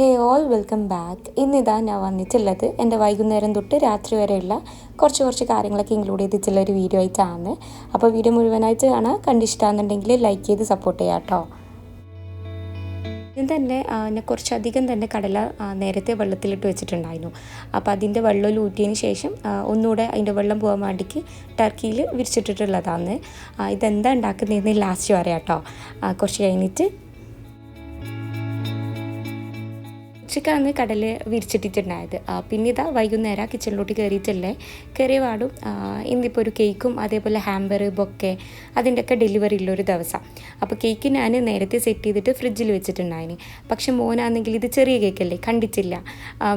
ഹേ all welcome back. ഇന്നിതാ ഞാൻ വന്നിട്ടുള്ളത് എന്റെ വൈകുന്നേരം തൊട്ട് രാത്രി വരെയുള്ള കുറച്ച് കുറച്ച് കാര്യങ്ങളൊക്കെ ഇൻക്ലൂഡ് ചെയ്തിട്ടുള്ള ഒരു വീഡിയോ ആയിട്ടാണ്. അപ്പോൾ വീഡിയോ മുഴുവനായിട്ട് കാണാം. കണ്ടിഷ്ടമാണെന്നുണ്ടെങ്കിൽ ലൈക്ക് ചെയ്ത് സപ്പോർട്ട് ചെയ്യാം കേട്ടോ. ഇത് തന്നെ ഞാൻ കുറച്ചധികം തന്നെ കടല നേരത്തെ വെള്ളത്തിലിട്ട് വെച്ചിട്ടുണ്ടായിരുന്നു. അപ്പോൾ അതിന്റെ വെള്ളം ഊറ്റിയതിന് ശേഷം ഒന്നുകൂടെ അതിന്റെ വെള്ളം പോകാൻ വേണ്ടിക്ക് ടർക്കിയിൽ വിരിച്ചിട്ടിട്ടുള്ളതാണ്. ഇതെന്താ ഉണ്ടാക്കുന്നതെന്ന് ലാസ്റ്റ് പറയാം കേട്ടോ കുറച്ച് കഴിഞ്ഞിട്ട് ഉച്ചക്കാണ് കടൽ വിരിച്ചിട്ടിട്ടുണ്ടായത്. പിന്നെ ഇതാ വൈകുന്നേരം കിച്ചണിലോട്ട് കയറിയിട്ടല്ലേ കയറിയ പാടും ഇന്നിപ്പോൾ ഒരു കേക്കും അതേപോലെ ഹാമ്പർ ബൊക്കെ അതിന്റെയൊക്കെ ഡെലിവറി ഉള്ളൊരു ദിവസം. അപ്പോൾ കേക്ക് ഞാൻ നേരത്തെ സെറ്റ് ചെയ്തിട്ട് ഫ്രിഡ്ജിൽ വെച്ചിട്ടുണ്ടായിന്. പക്ഷെ മോനാണെങ്കിൽ ഇത് ചെറിയ കേക്കല്ലേ കണ്ടിട്ടില്ല.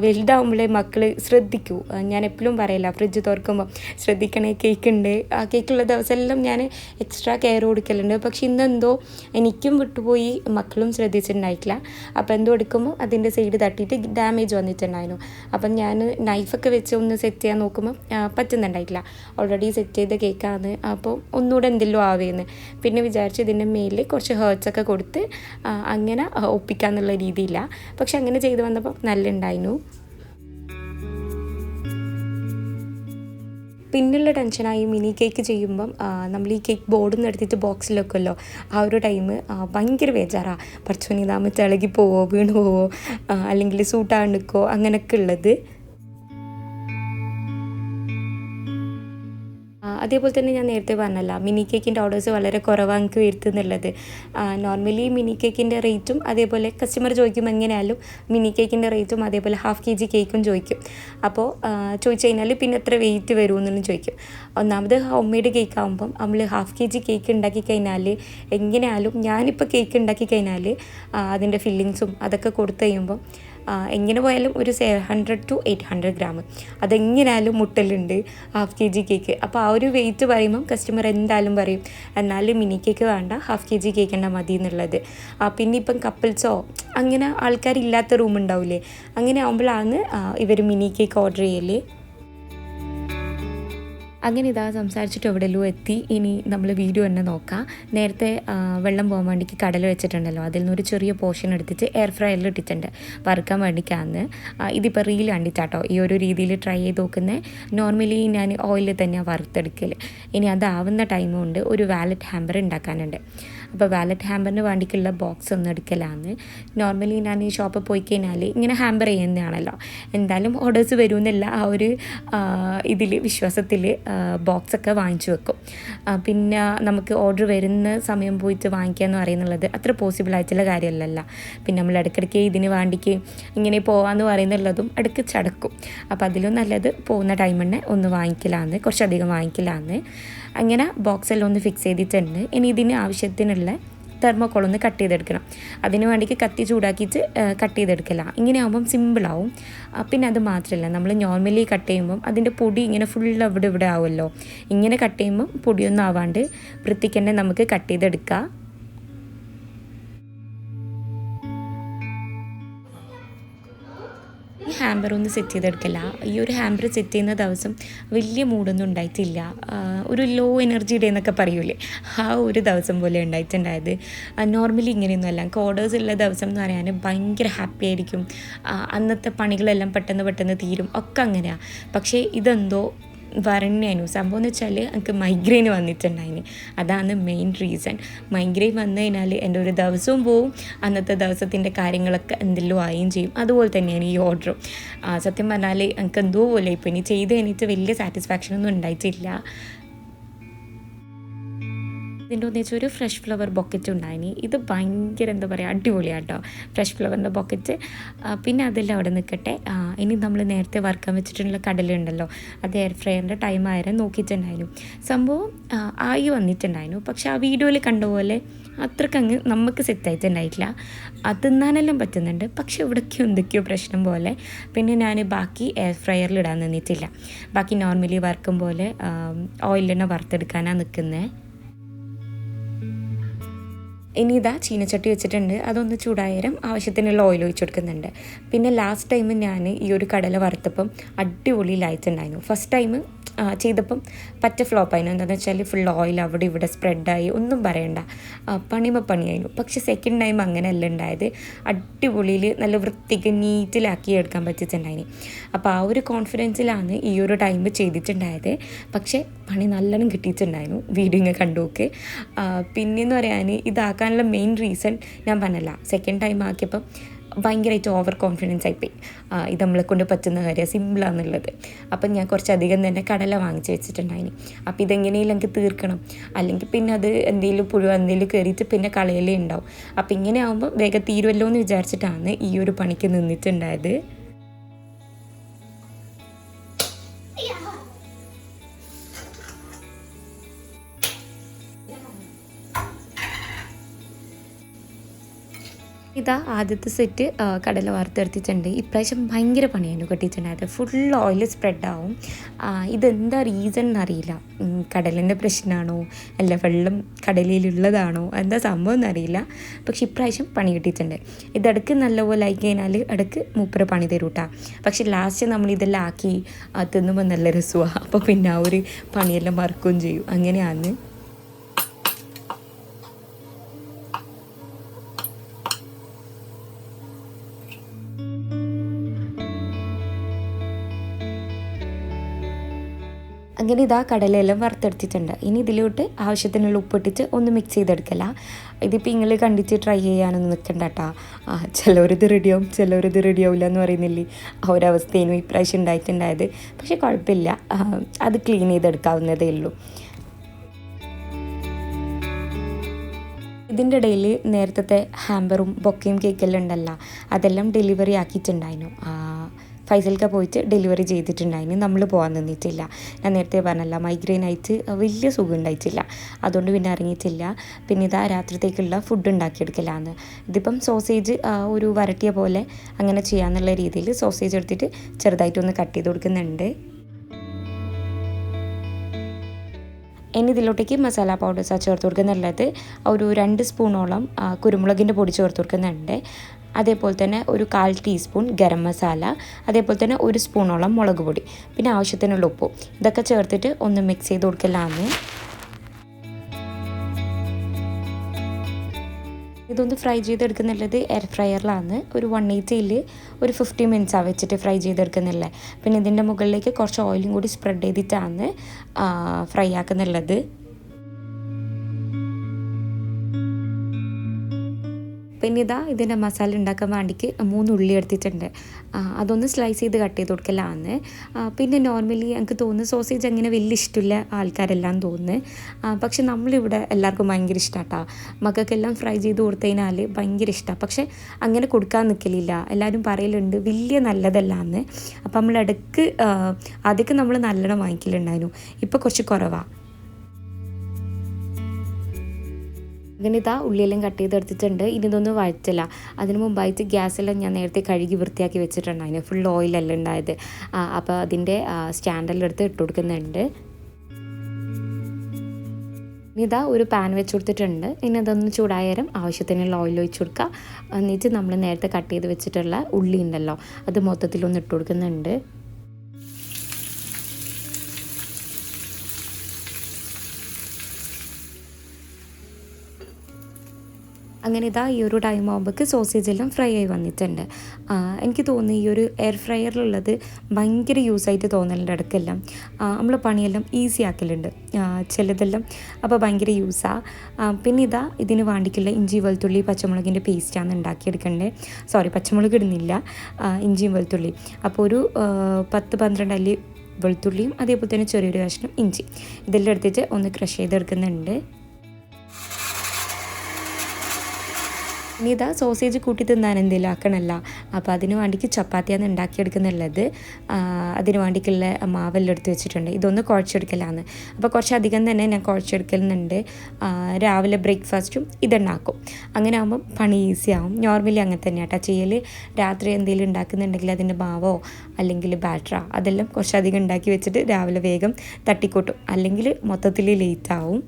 വലുതാവുമ്പോഴേ മക്കൾ ശ്രദ്ധിക്കൂ. ഞാൻ എപ്പോഴും പറയില്ല ഫ്രിഡ്ജ് തുറക്കുമ്പോൾ ശ്രദ്ധിക്കണേ കേക്ക് ഉണ്ട് ആ കേക്കുള്ള ദിവസമെല്ലാം ഞാൻ എക്സ്ട്രാ കെയർ കൊടുക്കലുണ്ട്. പക്ഷെ ഇന്നെന്തോ എനിക്കും വിട്ടുപോയി മക്കളും ശ്രദ്ധിച്ചിട്ടുണ്ടായിട്ടില്ല. അപ്പോൾ എന്തോ എടുക്കുമ്പോൾ അതിന്റെ സൈഡ് തട്ടിയിട്ട് ഡാമേജ് വന്നിട്ടുണ്ടായിരുന്നു. അപ്പം ഞാൻ നൈഫൊക്കെ വെച്ച് ഒന്ന് സെറ്റ് ചെയ്യാൻ നോക്കുമ്പോൾ പറ്റുന്നുണ്ടായിട്ടില്ല. ഓൾറെഡി സെറ്റ് ചെയ്ത കേക്കാണ് അപ്പോൾ ഒന്നുകൂടെ എന്തെല്ലോ ആവേന്ന്. പിന്നെ വിചാരിച്ച് ഇതിന്റെ മേലിൽ കുറച്ച് ഹേർട്സ് ഒക്കെ കൊടുത്ത് അങ്ങനെ ഒപ്പിക്കാന്നുള്ള രീതിയില്ല. പക്ഷെ അങ്ങനെ ചെയ്ത് വന്നപ്പോൾ നല്ല ഉണ്ടായിരുന്നു. പിന്നുള്ള ടെൻഷനായി മിനി കേക്ക് ചെയ്യുമ്പം നമ്മൾ ഈ കേക്ക് ബോർഡിൽ നിന്ന് എടുത്തിട്ട് ബോക്സിൽ വെക്കുമല്ലോ ആ ഒരു ടൈം ഭയങ്കര ബേജാറാണ് ഇതാകുമ്പോൾ തിളകി പോവോ വീണ് പോവോ അല്ലെങ്കിൽ സൂട്ടാണ്ടിക്കോ അങ്ങനെയൊക്കെ ഉള്ളത്. അതേപോലെ തന്നെ ഞാൻ നേരത്തെ പറഞ്ഞല്ല മിനി കേക്കിന്റെ ഓർഡേഴ്സ് വളരെ കുറവാണ് എനിക്ക് വരുത്തുന്നുള്ളത്. നോർമലി മിനി കേക്കിന്റെ റേറ്റും അതേപോലെ കസ്റ്റമർ ചോദിക്കും എങ്ങനെയായാലും മിനി കേക്കിന്റെ റേറ്റും അതേപോലെ ഹാഫ് കെ ജി കേക്കും ചോദിക്കും. അപ്പോൾ ചോദിച്ചു കഴിഞ്ഞാൽ പിന്നെ എത്ര വെയിറ്റ് വരുമെന്നും ചോദിക്കും. ഒന്നാമത് ഹോം മെയ്ഡ് കേക്ക് ആകുമ്പം നമ്മൾ ഹാഫ് കെ ജി കേക്ക് ഉണ്ടാക്കി കഴിഞ്ഞാൽ എങ്ങനെയായാലും ഞാനിപ്പോൾ കേക്ക് ഉണ്ടാക്കി കഴിഞ്ഞാൽ അതിന്റെ ഫില്ലിങ്സും അതൊക്കെ കൊടുത്തു കഴിയുമ്പം എങ്ങനെ പോയാലും ഒരു seven hundred to eight hundred gram അതെങ്ങനെയായാലും മുട്ടലുണ്ട് ഹാഫ് കെ ജി കേക്ക് അപ്പോൾ ആ ഒരു വെയിറ്റ് പറയുമ്പം കസ്റ്റമർ എന്തായാലും പറയും എന്നാലും മിനി കേക്ക് വേണ്ട ഹാഫ് കെ ജി കേക്ക് തന്നെ മതി എന്നുള്ളത്. പിന്നെ ഇപ്പം കപ്പിൾസോ അങ്ങനെ ആൾക്കാരില്ലാത്ത റൂം ഉണ്ടാവില്ലേ അങ്ങനെ ആകുമ്പോഴാണ് ഇവർ മിനി കേക്ക് ഓർഡർ ചെയ്യൽ അങ്ങനെ ഇതാ സംസാരിച്ചിട്ട് എവിടെയല്ലോ എത്തി. ഇനി നമ്മൾ വീഡിയോ തന്നെ നോക്കാം. നേരത്തെ വെള്ളം പോകാൻ വേണ്ടിക്ക് കടൽ വെച്ചിട്ടുണ്ടല്ലോ. അതിൽ നിന്നൊരു ചെറിയ പോർഷൻ എടുത്തിട്ട് എയർ ഫ്രയറിൽ ഇട്ടിട്ടുണ്ട്. വറുക്കാൻ വേണ്ടിക്കാന്ന്. ഇതിപ്പോൾ റീൽ കണ്ടിട്ടാട്ടോ ഈ ഒരു രീതിയിൽ ട്രൈ ചെയ്ത് നോക്കുന്നത് നോർമലി ഞാൻ ഓയിലിൽ തന്നെയാണ് വറുത്തെടുക്കൽ ഇനി അതാവുന്ന ടൈമുണ്ട് ഒരു വാലറ്റ് ഹാമ്പർ ഉണ്ടാക്കാനുണ്ട്. അപ്പോൾ വാലറ്റ് ഹാമ്പറിന് വേണ്ടിയിട്ടുള്ള ബോക്സ് ഒന്നും എടുക്കലാന്ന്. നോർമലി ഞാൻ ഈ ഷോപ്പിൽ പോയി കഴിഞ്ഞാൽ ഇങ്ങനെ ഹാമ്പർ ചെയ്യുന്നതാണല്ലോ. എന്തായാലും ഓർഡേഴ്സ് വരുമെന്നില്ല ആ ഒരു ഇതിൽ വിശ്വാസത്തിൽ ബോക്സൊക്കെ വാങ്ങിച്ചു വെക്കും. പിന്നെ നമുക്ക് ഓർഡർ വരുന്ന സമയം പോയിട്ട് വാങ്ങിക്കുക എന്ന് പറയുന്നുള്ളത് അത്ര പോസിബിൾ ആയിട്ടുള്ള കാര്യമല്ലല്ലോ. പിന്നെ നമ്മൾ ഇടയ്ക്കിടയ്ക്ക് ഇതിന് വേണ്ടിക്ക് ഇങ്ങനെ പോകാമെന്ന് പറയുന്നുള്ളതും ഇടയ്ക്ക് ചടക്കും. അപ്പോൾ അതിലും നല്ലത് പോകുന്ന ടൈം തന്നെ ഒന്ന് വാങ്ങിക്കലാന്ന് കുറച്ചധികം വാങ്ങിക്കലാന്ന്. അങ്ങനെ ബോക്സെല്ലാം ഒന്ന് ഫിക്സ് ചെയ്തിട്ടുണ്ട്. ഇനി ഇതിന് ആവശ്യത്തിനുള്ള തെർമോക്കോൾ ഒന്ന് കട്ട് ചെയ്തെടുക്കണം. അതിന് വേണ്ടിക്ക് കത്തി ചൂടാക്കിയിട്ട് കട്ട് ചെയ്തെടുക്കല. ഇങ്ങനെ ആകുമ്പം സിമ്പിളാവും പിന്നെ അത് മാത്രമല്ല നമ്മൾ നോർമലി കട്ട് ചെയ്യുമ്പം അതിന്റെ പൊടി ഇങ്ങനെ ഫുൾ അവിടെ ഇവിടെ ആവുമല്ലോ. ഇങ്ങനെ കട്ട് ചെയ്യുമ്പം പൊടിയൊന്നും ആവാണ്ട് വൃത്തിക്ക് തന്നെ നമുക്ക് കട്ട് ചെയ്തെടുക്കാം. ഒന്ന് സെറ്റ് ചെയ്തെടുക്കില്ല. ഈ ഒരു ഹാമ്പർ സെറ്റ് ചെയ്യുന്ന ദിവസം വലിയ മൂഡൊന്നും ഉണ്ടായിട്ടില്ല. ഒരു ലോ എനർജി ഡേ എന്നൊക്കെ പറയൂലേ. ആ ഒരു ദിവസം പോലെ ഉണ്ടായിട്ടുണ്ടായത്. നോർമലി ഇങ്ങനെയൊന്നുമല്ല കോഡേഴ്സ് ഓർഡേഴ്സ് ഉള്ള ദിവസം എന്ന് പറയാൻ ഭയങ്കര ഹാപ്പി ആയിരിക്കും. അന്നത്തെ പണികളെല്ലാം പെട്ടെന്ന് പെട്ടെന്ന് തീരും. ഒക്കെ അങ്ങനെയാണ് പക്ഷേ ഇതെന്തോ വരണ്യാനു സംഭവം എന്ന് വെച്ചാൽ എനിക്ക് മൈഗ്രെയിൻ വന്നിട്ടുണ്ടായിന്. അതാണ് മെയിൻ റീസൺ മൈഗ്രെയിൻ വന്നു കഴിഞ്ഞാൽ എന്റെ ഒരു ദിവസവും പോവും. അന്നത്തെ ദിവസത്തിന്റെ കാര്യങ്ങളൊക്കെ എന്തെല്ലോ ആയും ചെയ്യും. അതുപോലെ തന്നെയാണ് ഈ ഓർഡറും സത്യം പറഞ്ഞാൽ എനിക്ക് എന്തോ പോലെ ഇപ്പോൾ ഇനി ചെയ്ത് കഴിഞ്ഞിട്ട് വലിയ സാറ്റിസ്ഫാക്ഷൻ ഒന്നും ഉണ്ടായിട്ടില്ല. ഇതിന്റെ ഒന്നിച്ച് ഒരു ഫ്രഷ് ഫ്ലവർ ബൊക്കറ്റ് ഉണ്ടായിനി. ഇത് ഭയങ്കര എന്താ പറയുക അടിപൊളിയാട്ടോ. ഫ്രഷ് ഫ്ലവറിന്റെ ബൊക്കറ്റ് പിന്നെ അതെല്ലാം അവിടെ നിൽക്കട്ടെ ഇനി നമ്മൾ നേരത്തെ വറുക്കാൻ വെച്ചിട്ടുള്ള കടലുണ്ടല്ലോ. അത് എയർ ഫ്രയറിന്റെ ടൈം ആയാലും നോക്കിയിട്ടുണ്ടായിരുന്നു. സംഭവം ആയി വന്നിട്ടുണ്ടായിരുന്നു. പക്ഷെ ആ വീഡിയോയിൽ കണ്ട പോലെ അത്രക്കങ്ങ് നമുക്ക് സെറ്റായിട്ടുണ്ടായിട്ടില്ല അത് തിന്നാനെല്ലാം പറ്റുന്നുണ്ട്. പക്ഷെ ഇവിടേക്കോ എന്തൊക്കെയോ പ്രശ്നം പോലെ പിന്നെ ഞാൻ ബാക്കി എയർ ഫ്രയറിൽ ഇടാൻ നിന്നിട്ടില്ല. ബാക്കി നോർമലി വറുക്കും പോലെ ഓയിലെണ്ണ വറുത്തെടുക്കാനാണ് നിൽക്കുന്നത് ഇനി ഇതാ ചീനച്ചട്ടി വെച്ചിട്ടുണ്ട്. അതൊന്ന് ചൂടായാലും ആവശ്യത്തിനുള്ള ഓയിൽ ഒഴിച്ച് കൊടുക്കുന്നുണ്ട്. പിന്നെ ലാസ്റ്റ് ടൈം ഞാൻ ഈ ഒരു കടല വറുത്തപ്പം അടിപൊളിയിലായിട്ടുണ്ടായിരുന്നു ഫസ്റ്റ് ടൈം ചെയ്തപ്പം പറ്റ ഫ്ലോപ്പായിരുന്നു എന്താണെന്ന് വെച്ചാൽ ഫുൾ ഓയിൽ അവിടെ ഇവിടെ സ്പ്രെഡായി ഒന്നും പറയണ്ട. പണിമ പണിയായിരുന്നു. പക്ഷെ സെക്കൻഡ് ടൈം അങ്ങനെയല്ല ഉണ്ടായത്. അടിപൊളിയിൽ നല്ല വൃത്തിക്ക് നീറ്റിലാക്കി എടുക്കാൻ പറ്റിയിട്ടുണ്ടായിന്. അപ്പോൾ ആ ഒരു കോൺഫിഡൻസിലാണ് ഈ ഒരു ടൈം ചെയ്തിട്ടുണ്ടായത്. പക്ഷേ പണി നല്ലോണം കിട്ടിയിട്ടുണ്ടായിരുന്നു. വീഡിയോ ഇങ്ങനെ കണ്ടു നോക്ക്. പിന്നെന്ന് പറയാൻ ഇതാക്കാനുള്ള മെയിൻ റീസൺ ഞാൻ പറഞ്ഞല്ല. സെക്കൻഡ് ടൈം ആക്കിയപ്പം ഭയങ്കരമായിട്ട് ഓവർ കോൺഫിഡൻസ് ആയിപ്പോയി ഇത് നമ്മളെ കൊണ്ട് പറ്റുന്ന കാര്യം സിമ്പിളാണെന്നുള്ളത് അപ്പം ഞാൻ കുറച്ചധികം തന്നെ കടല വാങ്ങിച്ച് വെച്ചിട്ടുണ്ടായിന്. അപ്പോൾ ഇതെങ്ങനെയെങ്കിലും എനിക്ക് തീർക്കണം. അല്ലെങ്കിൽ പിന്നെ അത് എന്തെങ്കിലും പുഴു എന്തെങ്കിലും കയറിയിട്ട് പിന്നെ കളയലേ ഉണ്ടാവും. അപ്പോൾ ഇങ്ങനെ ആകുമ്പോൾ വേഗം തീരുമല്ലോ എന്ന് വിചാരിച്ചിട്ടാണ് ഈ ഒരു പണിക്ക് നിന്നിട്ടുണ്ടായത്. ഇതാ ആദ്യത്തെ സെറ്റ് കടല വറുത്തെടുത്തിട്ടുണ്ട് ഇപ്രാവശ്യം ഭയങ്കര പണിയായിരുന്നു കെട്ടിയിട്ടുണ്ടായത് ഫുൾ ഓയിൽ സ്പ്രെഡാവും ഇതെന്താ റീസൺ എന്നറിയില്ല കടലിന്റെ പ്രശ്നമാണോ അല്ല വെള്ളം കടലിലുള്ളതാണോ? എന്താ സംഭവം എന്നറിയില്ല പക്ഷെ ഇപ്രാവശ്യം പണി കിട്ടിയിട്ടുണ്ട്. ഇതടക്ക് നല്ലപോലെ ആയി കഴിഞ്ഞാൽ ഇടയ്ക്ക് മൂപ്പര പണി തരൂട്ടാ പക്ഷെ ലാസ്റ്റ് നമ്മൾ ഇതെല്ലാം ആക്കി തിന്നുമ്പോൾ നല്ല രസമാണ് അപ്പോൾ പിന്നെ ആ ഒരു പണിയെല്ലാം മറക്കുകയും ചെയ്യും. അങ്ങനെയാണ്. അങ്ങനെ ഇതാ കടലയെല്ലാം വറുത്തെടുത്തിട്ടുണ്ട്. ഇനി ഇതിലോട്ട് ആവശ്യത്തിനുള്ള ഉപ്പിട്ടിട്ട് ഒന്ന് മിക്സ് ചെയ്തെടുക്കല. ഇതിപ്പോൾ നിങ്ങൾ കണ്ടിട്ട് ട്രൈ ചെയ്യാനൊന്നും നിൽക്കണ്ട കേട്ടോ ആ ചിലവരിത് റെഡിയാവും ചിലവരിത് റെഡിയാവില്ല എന്ന് പറയുന്നില്ലേ? ആ ഒരു അവസ്ഥയാണ് ഇപ്രാവശ്യം ഉണ്ടായിട്ടുണ്ടായത് പക്ഷേ കുഴപ്പമില്ല അത് ക്ലീൻ ചെയ്തെടുക്കാവുന്നതേ ഉള്ളൂ. ഇതിന്റെ ഇടയിൽ നേരത്തെ ഹാമ്പറും ബൊക്കയും കേക്കെല്ലാം ഉണ്ടല്ലോ. അതെല്ലാം ഡെലിവറി ആക്കിയിട്ടുണ്ടായിരുന്നു. ഫൈസൽക്ക പോയിട്ട് ഡെലിവറി ചെയ്തിട്ടുണ്ടായിരുന്നു നമ്മൾ പോകാൻ നിന്നിട്ടില്ല. ഞാൻ നേരത്തെ പറഞ്ഞല്ല മൈഗ്രെയിൻ ആയിട്ട് വലിയ സുഖം ഉണ്ടായിട്ടില്ല. അതുകൊണ്ട് പിന്നെ ഇറങ്ങിയിട്ടില്ല. പിന്നെ ഇതാ രാത്രിത്തേക്കുള്ള ഫുഡ് ഉണ്ടാക്കിയെടുക്കലാന്ന്. ഇതിപ്പം സോസേജ് ഒരു വരട്ടിയ പോലെ അങ്ങനെ ചെയ്യാന്നുള്ള രീതിയിൽ സോസേജ് എടുത്തിട്ട് ചെറുതായിട്ടൊന്ന് കട്ട് ചെയ്ത് കൊടുക്കുന്നുണ്ട്. ഇനി ഇതിലോട്ടേക്ക് മസാല പൗഡേഴ്സ് ചേർത്ത് കൊടുക്കുന്നുള്ളത്. ഒരു രണ്ട് സ്പൂണോളം കുരുമുളകിന്റെ പൊടി ചേർത്ത് കൊടുക്കുന്നുണ്ട്. അതേപോലെ തന്നെ ഒരു കാൽ ടീസ്പൂൺ ഗരം മസാല അതേപോലെ തന്നെ ഒരു സ്പൂണോളം മുളക് പൊടി പിന്നെ ആവശ്യത്തിനുള്ള ഉപ്പ്. ഇതൊക്കെ ചേർത്തിട്ട് ഒന്ന് മിക്സ് ചെയ്ത് കൊടുക്കലാണ് ഇതൊന്ന് ഫ്രൈ ചെയ്തെടുക്കുന്നുള്ളത് എയർ ഫ്രയറിലാണ് ഒരു വൺ എയ്റ്റിയിൽ ഒരു ഫിഫ്റ്റി മിനിറ്റ്സാണ് വെച്ചിട്ട് ഫ്രൈ ചെയ്തെടുക്കുന്നില്ലേ? പിന്നെ ഇതിന്റെ മുകളിലേക്ക് കുറച്ച് ഓയിലും കൂടി സ്പ്രെഡ് ചെയ്തിട്ടാണ് ഫ്രൈ ആക്കുന്നുള്ളത്. പിന്നെ ഇതാ ഇതിന്റെ മസാല ഉണ്ടാക്കാൻ വേണ്ടിക്ക് മൂന്ന് ഉള്ളി എടുത്തിട്ടുണ്ട്. അതൊന്ന് സ്ലൈസ് ചെയ്ത് കട്ട് ചെയ്ത് കൊടുക്കലാണ് പിന്നെ നോർമലി എനിക്ക് തോന്നുന്നു സോസേജ് അങ്ങനെ വലിയ ഇഷ്ടമില്ല ആൾക്കാരെല്ലാം തോന്നുന്നു. പക്ഷെ നമ്മളിവിടെ എല്ലാവർക്കും ഭയങ്കര ഇഷ്ടമാട്ടാ മക്കൾക്കെല്ലാം ഫ്രൈ ചെയ്ത് കൊടുത്തതിനാൽ ഭയങ്കര ഇഷ്ടമാണ് പക്ഷെ അങ്ങനെ കൊടുക്കാൻ നിൽക്കലില്ല എല്ലാവരും പറയലുണ്ട് വലിയ നല്ലതല്ലാന്ന്. അപ്പം നമ്മൾ ആദ്യമൊക്കെ നമ്മൾ നല്ലോണം വാങ്ങിക്കലുണ്ടായിരുന്നു. ഇപ്പോൾ കുറച്ച് കുറവാണ് അങ്ങനെ ഇതാ ഉള്ളിയെല്ലാം കട്ട് ചെയ്തെടുത്തിട്ടുണ്ട് ഇനി ഇതൊന്ന് വഴറ്റില്ല അതിന് മുമ്പായിട്ട് ഗ്യാസെല്ലാം ഞാൻ നേരത്തെ കഴുകി വൃത്തിയാക്കി വെച്ചിട്ടുണ്ട്. അതിന് ഫുൾ ഓയിലല്ല ഉണ്ടായത്. അപ്പോൾ അതിന്റെ സ്റ്റാൻഡെല്ലാം എടുത്ത് ഇട്ട് കൊടുക്കുന്നുണ്ട്. ഇതാ ഒരു പാൻ വെച്ച് കൊടുത്തിട്ടുണ്ട്. ഇനി അതൊന്ന് ചൂടായാലും ആവശ്യത്തിനുള്ള ഓയിൽ ഒഴിച്ച് കൊടുക്കുക എന്നിട്ട് നമ്മൾ നേരത്തെ കട്ട് ചെയ്ത് വെച്ചിട്ടുള്ള ഉള്ളി ഉണ്ടല്ലോ അത് മൊത്തത്തിലൊന്ന് ഇട്ട് കൊടുക്കുന്നുണ്ട്. അങ്ങനെ ഇതാ ഈ ഒരു ടൈം ആകുമ്പോഴേക്ക് സോസേജ് എല്ലാം ഫ്രൈ ആയി വന്നിട്ടുണ്ട്. എനിക്ക് തോന്നുന്നു ഈ ഒരു എയർ ഫ്രയറിലുള്ളത് ഭയങ്കര യൂസായിട്ട് തോന്നലുണ്ട് ഇടയ്ക്കെല്ലാം. നമ്മൾ പണിയെല്ലാം ഈസി ആക്കലുണ്ട്. ചിലതെല്ലാം അപ്പോൾ ഭയങ്കര യൂസാണ് പിന്നെ ഇതാ ഇതിന് വേണ്ടിക്കുള്ള ഇഞ്ചി വെളുത്തുള്ളി പച്ചമുളകിന്റെ പേസ്റ്റാണ് ഉണ്ടാക്കിയെടുക്കേണ്ടത് സോറി പച്ചമുളക് ഇടുന്നില്ല. ഇഞ്ചിയും വെളുത്തുള്ളി. അപ്പോൾ ഒരു പത്ത് പന്ത്രണ്ട് അല്ലി വെളുത്തുള്ളിയും അതേപോലെ തന്നെ ചെറിയൊരു കഷ്ണം ഇഞ്ചി. ഇതെല്ലാം എടുത്തിട്ട് ഒന്ന് ക്രഷ് ചെയ്തെടുക്കുന്നുണ്ട്. ഇനി ഇതാ സോസേജ് കൂട്ടി തിന്നാൻ എന്തെങ്കിലും ആക്കണമല്ല അപ്പോൾ അതിന് വേണ്ടിക്ക് ചപ്പാത്തിയാണ് ഉണ്ടാക്കിയെടുക്കുന്നുള്ളത്. അതിന് വേണ്ടിക്കുള്ള മാവെല്ലാം എടുത്ത് വെച്ചിട്ടുണ്ട്. ഇതൊന്ന് കുഴച്ചെടുക്കലാണ് അപ്പോൾ കുറച്ചധികം തന്നെ ഞാൻ കുഴച്ചെടുക്കലുന്നുണ്ട്. രാവിലെ ബ്രേക്ക്ഫാസ്റ്റും ഇതുണ്ടാക്കും അങ്ങനെ ആകുമ്പോൾ പണി ഈസി ആവും. നോർമലി അങ്ങനെ തന്നെ കേട്ടോ ചെയ്യൽ രാത്രി എന്തെങ്കിലും ഉണ്ടാക്കുന്നുണ്ടെങ്കിൽ അതിന്റെ മാവോ അല്ലെങ്കിൽ ബാറ്ററ അതെല്ലാം കുറച്ചധികം ഉണ്ടാക്കി വെച്ചിട്ട് രാവിലെ വേഗം തട്ടിക്കൂട്ടും. അല്ലെങ്കിൽ മൊത്തത്തിൽ ലേറ്റ് ആവും.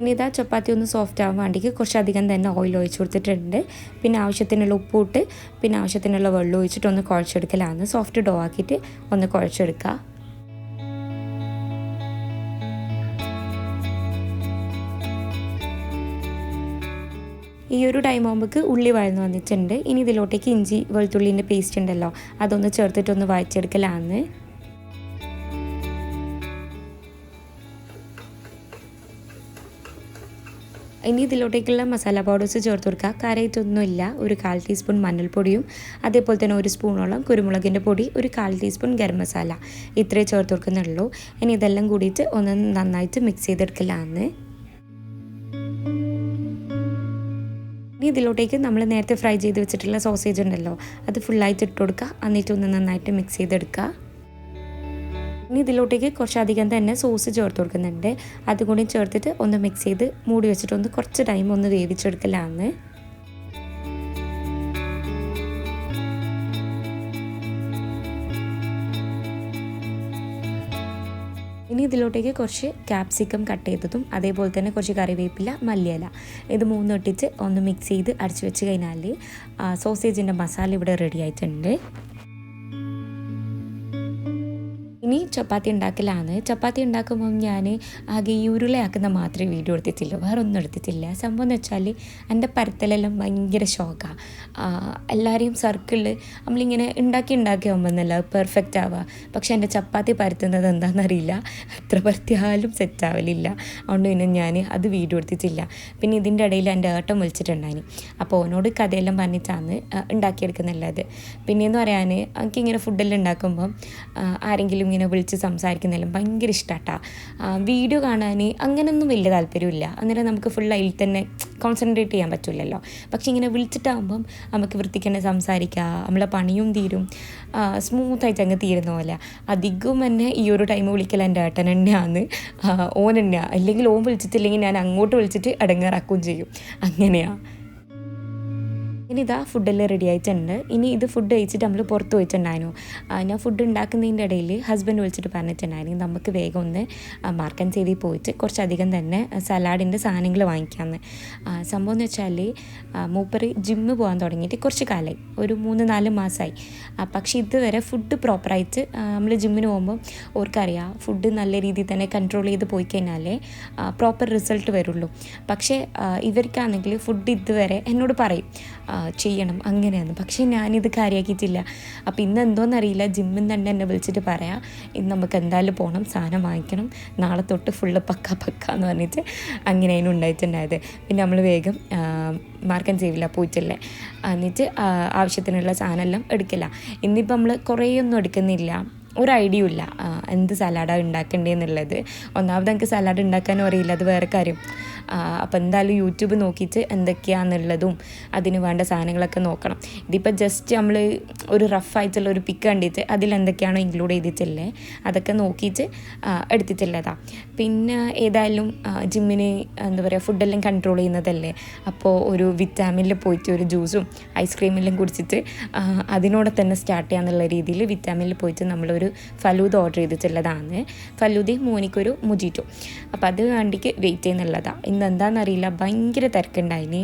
ഇനി ഇതാ ചപ്പാത്തി ഒന്ന് സോഫ്റ്റ് ആവാൻ വേണ്ടിക്ക് കുറച്ചധികം തന്നെ ഓയിൽ ഒഴിച്ച് കൊടുത്തിട്ടുണ്ട്. പിന്നെ ആവശ്യത്തിനുള്ള ഉപ്പ് ഇട്ട് പിന്നെ ആവശ്യത്തിനുള്ള വെള്ളം ഒഴിച്ചിട്ട് ഒന്ന് കുഴച്ചെടുക്കലാണ്. സോഫ്റ്റ് ഡോ ആക്കിയിട്ട് ഒന്ന് കുഴച്ചെടുക്കുക ഈ ഒരു ടൈം ആകുമ്പോൾക്ക് ഉള്ളി വഴന്ന് വന്നിട്ടുണ്ട്. ഇനി ഇതിലോട്ടേക്ക് ഇഞ്ചി വെളുത്തുള്ളീന്റെ പേസ്റ്റ് ഉണ്ടല്ലോ അതൊന്ന് ചേർത്തിട്ടൊന്ന് വായിച്ചെടുക്കലാണ് ഇനി ഇതിലോട്ടേക്കുള്ള മസാല പൗഡേഴ്സ് ചേർത്ത് കൊടുക്കുക. കരയിട്ടൊന്നുമില്ല ഒരു കാൽ ടീസ്പൂൺ മഞ്ഞൾപ്പൊടിയും അതേപോലെ തന്നെ ഒരു സ്പൂണോളം കുരുമുളകിന്റെ പൊടി ഒരു കാൽ ടീസ്പൂൺ ഗരം മസാല. ഇത്രേ ചേർത്ത് കൊടുക്കുന്നുള്ളൂ. ഇനി ഇതെല്ലാം കൂടിയിട്ട് ഒന്ന് നന്നായിട്ട് മിക്സ് ചെയ്തെടുക്കലാന്ന്. ഇനി ഇതിലോട്ടേക്ക് നമ്മൾ നേരത്തെ ഫ്രൈ ചെയ്ത് വെച്ചിട്ടുള്ള സോസേജ് ഉണ്ടല്ലോ അത് ഫുള്ളായിട്ട് ഇട്ട് കൊടുക്കുക. എന്നിട്ട് ഒന്ന് നന്നായിട്ട് മിക്സ് ചെയ്തെടുക്കുക. ഇനി ഇതിലോട്ടേക്ക് കുറച്ചധികം തന്നെ സോസ് ചേർത്ത് കൊടുക്കുന്നുണ്ട്. അതുകൂടി ചേർത്തിട്ട് ഒന്ന് മിക്സ് ചെയ്ത് മൂടി വെച്ചിട്ട് ഒന്ന് കുറച്ച് ടൈം ഒന്ന് വേവിച്ചെടുക്കലാണ്. ഇനി ഇതിലോട്ടേക്ക് കുറച്ച് ക്യാപ്സിക്കം കട്ട് ചെയ്തതും അതേപോലെ തന്നെ കുറച്ച് കറിവേപ്പില മല്ലിയില. ഇത് മൂന്നും ഇട്ടിട്ട് ഒന്ന് മിക്സ് ചെയ്ത് അടിച്ചു വെച്ച് കഴിഞ്ഞാൽ സോസേജിന്റെ മസാല ഇവിടെ റെഡി ആയിട്ടുണ്ട്. ഇനി ചപ്പാത്തി ഉണ്ടാക്കലാണ്. ചപ്പാത്തി ഉണ്ടാക്കുമ്പം ഞാൻ ആകെ ഈ ഉരുളയാക്കുന്ന മാത്രമേ വീഡിയോ എടുത്തിട്ടില്ല. വേറെ ഒന്നും എടുത്തിട്ടില്ല. സംഭവം എന്ന് വെച്ചാൽ എന്റെ പരത്തലെല്ലാം ഭയങ്കര ഷോക്കാണ് എല്ലാവരെയും സർക്കിളിൽ നമ്മളിങ്ങനെ ഉണ്ടാക്കി ഉണ്ടാക്കി ആകുമ്പോൾ പെർഫെക്റ്റ് ആവുക. പക്ഷേ എന്റെ ചപ്പാത്തി പരത്തുന്നത് എന്താണെന്നറിയില്ല. എത്ര പരത്തിയാലും സെറ്റ് ആവലില്ല. അതുകൊണ്ട് പിന്നെ ഞാൻ അത് വീഡിയോ എടുത്തിട്ടില്ല. പിന്നെ ഇതിന്റെ ഇടയിൽ എന്റെ ഏട്ടം വിളിച്ചിട്ടുണ്ടായിന്. അപ്പോൾ ഓനോട് കഥയെല്ലാം പറഞ്ഞിട്ടാണ് ഉണ്ടാക്കിയെടുക്കുന്നുള്ളത് പിന്നെയെന്ന് പറയാൻ എനിക്കിങ്ങനെ ഫുഡെല്ലാം ഉണ്ടാക്കുമ്പം ആരെങ്കിലും ഇങ്ങനെ വിളിച്ച് സംസാരിക്കുന്നതെല്ലാം ഭയങ്കര ഇഷ്ടാട്ടാ. വീഡിയോ കാണാൻ അങ്ങനെയൊന്നും വലിയ താല്പര്യമില്ല. അന്നേരം നമുക്ക് ഫുൾ അതിൽ തന്നെ കോൺസെൻട്രേറ്റ് ചെയ്യാൻ പറ്റില്ലല്ലോ പക്ഷെ ഇങ്ങനെ വിളിച്ചിട്ടാകുമ്പം നമുക്ക് വൃത്തിക്ക് തന്നെ സംസാരിക്കുക നമ്മളെ പണിയും തീരും. സ്മൂത്തായിട്ട് അങ്ങ് തീരുന്ന പോലെ അധികവും തന്നെ ഈ ഒരു ടൈം വിളിക്കൽ എന്റെ ഏട്ടൻ തന്നെയാണ്. ഓൻ തന്നെയാണ് അല്ലെങ്കിൽ ഓൻ വിളിച്ചിട്ടില്ലെങ്കിൽ ഞാൻ അങ്ങോട്ട് വിളിച്ചിട്ട് അടങ്ങാറാക്കുകയും ചെയ്യും. അങ്ങനെയാണ് ഇനി ഇതാ ഫുഡെല്ലാം റെഡി ആയിട്ടുണ്ട്. ഇനി ഇത് ഫുഡ് കഴിച്ചിട്ട് നമ്മൾ പുറത്ത് പോയിട്ടുണ്ടായിരുന്നു. ഞാൻ ഫുഡ് ഉണ്ടാക്കുന്നതിന്റെ ഇടയിൽ ഹസ്ബൻഡ് വിളിച്ചിട്ട് പറഞ്ഞിട്ടുണ്ടായിരുന്നു. നമുക്ക് വേഗം ഒന്ന് മാർക്കൻ ചെയ്തിൽ പോയിട്ട് കുറച്ചധികം തന്നെ സലാഡിന്റെ സാധനങ്ങൾ വാങ്ങിക്കാമെന്ന് സംഭവം എന്ന് വെച്ചാൽ മൂപ്പർ ജിമ്മ് പോകാൻ തുടങ്ങിയിട്ട് കുറച്ച് കാലമായി ഒരു മൂന്ന് നാല് മാസമായി പക്ഷേ ഇതുവരെ ഫുഡ് പ്രോപ്പറായിട്ട് നമ്മൾ ജിമ്മിന് പോകുമ്പോൾ ഓർക്കറിയാം ഫുഡ് നല്ല രീതിയിൽ തന്നെ കൺട്രോൾ ചെയ്ത് പോയി കഴിഞ്ഞാലേ പ്രോപ്പർ റിസൾട്ട് വരുള്ളൂ. പക്ഷേ ഇവർക്കാണെങ്കിൽ ഫുഡ് ഇതുവരെ എന്നോട് പറയും ചെയ്യണം അങ്ങനെയാണ്. പക്ഷേ ഞാനിത് കാര്യമാക്കിയിട്ടില്ല അപ്പോൾ ഇന്ന് എന്തോന്നറിയില്ല ജിമ്മിൽ നിന്ന് തന്നെ എന്നെ വിളിച്ചിട്ട് പറയാം ഇന്ന് നമുക്ക് എന്തായാലും പോകണം സാധനം വാങ്ങിക്കണം നാളെ തൊട്ട് ഫുള്ള് പക്ക പക്ക എന്ന് പറഞ്ഞിട്ട് അങ്ങനെ അതിന് ഉണ്ടായിട്ടുണ്ടായത്. പിന്നെ നമ്മൾ വേഗം മാർക്കൻ ചെയ്യില്ല പോയിട്ടില്ലേ എന്നിട്ട് ആവശ്യത്തിനുള്ള സാധനം എല്ലാം എടുക്കില്ല ഇന്നിപ്പോൾ നമ്മൾ കുറേയൊന്നും എടുക്കുന്നില്ല. ഒരു ഐഡിയ ഇല്ല എന്ത് സലാഡാണ് ഉണ്ടാക്കേണ്ടതെന്നുള്ളത് ഒന്നാമത് എനിക്ക് സലാഡ് ഉണ്ടാക്കാനും അറിയില്ല അത് വേറെ കാര്യം. അപ്പോൾ എന്തായാലും യൂട്യൂബ് നോക്കിയിട്ട് എന്തൊക്കെയാണെന്നുള്ളതും അതിന് വേണ്ട സാധനങ്ങളൊക്കെ നോക്കണം. ഇതിപ്പോൾ ജസ്റ്റ് നമ്മൾ ഒരു റഫ് ആയിട്ടുള്ള ഒരു പിക്ക് കണ്ടിട്ട് അതിൽ എന്തൊക്കെയാണോ ഇൻക്ലൂഡ് ചെയ്തിട്ടുള്ളത് അതൊക്കെ നോക്കിയിട്ട് എടുത്തിട്ടുള്ളതാ. പിന്നെ ഏതായാലും ജിമ്മിന് എന്താ പറയുക ഫുഡെല്ലാം കൺട്രോൾ ചെയ്യുന്നതല്ലേ? അപ്പോൾ ഒരു വിറ്റാമിനിൽ പോയിട്ട് ഒരു ജ്യൂസും ഐസ്ക്രീമെല്ലാം കുടിച്ചിട്ട് അതിനോടെ തന്നെ സ്റ്റാർട്ട് ചെയ്യാന്നുള്ള രീതിയിൽ വിറ്റാമിനിൽ പോയിട്ട് നമ്മളൊരു ഫലൂദ ഓർഡർ ചെയ്തിട്ടുള്ളതാണ്. ഫലൂദയും മോനിക്കൊരു മുജീറ്റോ. അപ്പോൾ അത് വേണ്ടിക്ക് വെയിറ്റ് ചെയ്യുന്നുള്ളതാണ് ഇന്ന് എന്താണെന്നറിയില്ല ഭയങ്കര തിരക്കുണ്ടായിന്.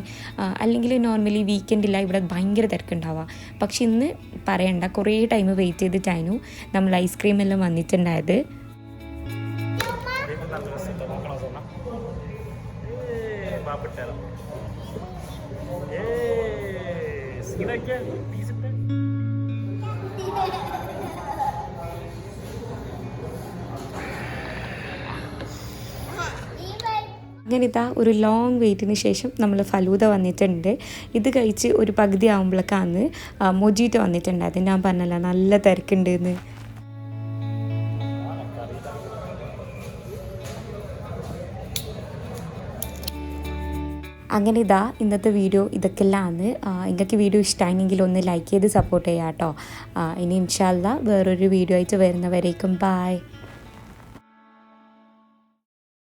അല്ലെങ്കിൽ നോർമലി വീക്കെൻഡില്ല ഇവിടെ ഭയങ്കര തിരക്കുണ്ടാവുക. പക്ഷെ ഇന്ന് പറയണ്ട കുറേ ടൈം വെയിറ്റ് ചെയ്തിട്ടായിരുന്നു നമ്മൾ ഐസ്ക്രീം എല്ലാം വന്നിട്ടുണ്ടായത്. അങ്ങനെ ഇതാ ഒരു ലോങ് വെയിറ്റിന് ശേഷം നമ്മൾ ഫലൂദ വന്നിട്ടുണ്ട്. ഇത് കഴിച്ച് ഒരു പകുതി ആകുമ്പോഴേക്കാണ് മൊജീറ്റോ വന്നിട്ടുണ്ട്. അത് ഞാൻ പറഞ്ഞല്ല നല്ല തിരക്കുണ്ട് എന്ന് അങ്ങനെ ഇതാ ഇന്നത്തെ വീഡിയോ ഇതൊക്കെല്ലാമാണ് നിങ്ങൾക്ക് വീഡിയോ ഇഷ്ടമായെങ്കിൽ ഒന്ന് ലൈക്ക് ചെയ്ത് സപ്പോർട്ട് ചെയ്യാം കേട്ടോ ഇനി ഇൻഷാല്ല വേറൊരു വീഡിയോ ആയിട്ട് വരുന്നവരേക്കും ബായ്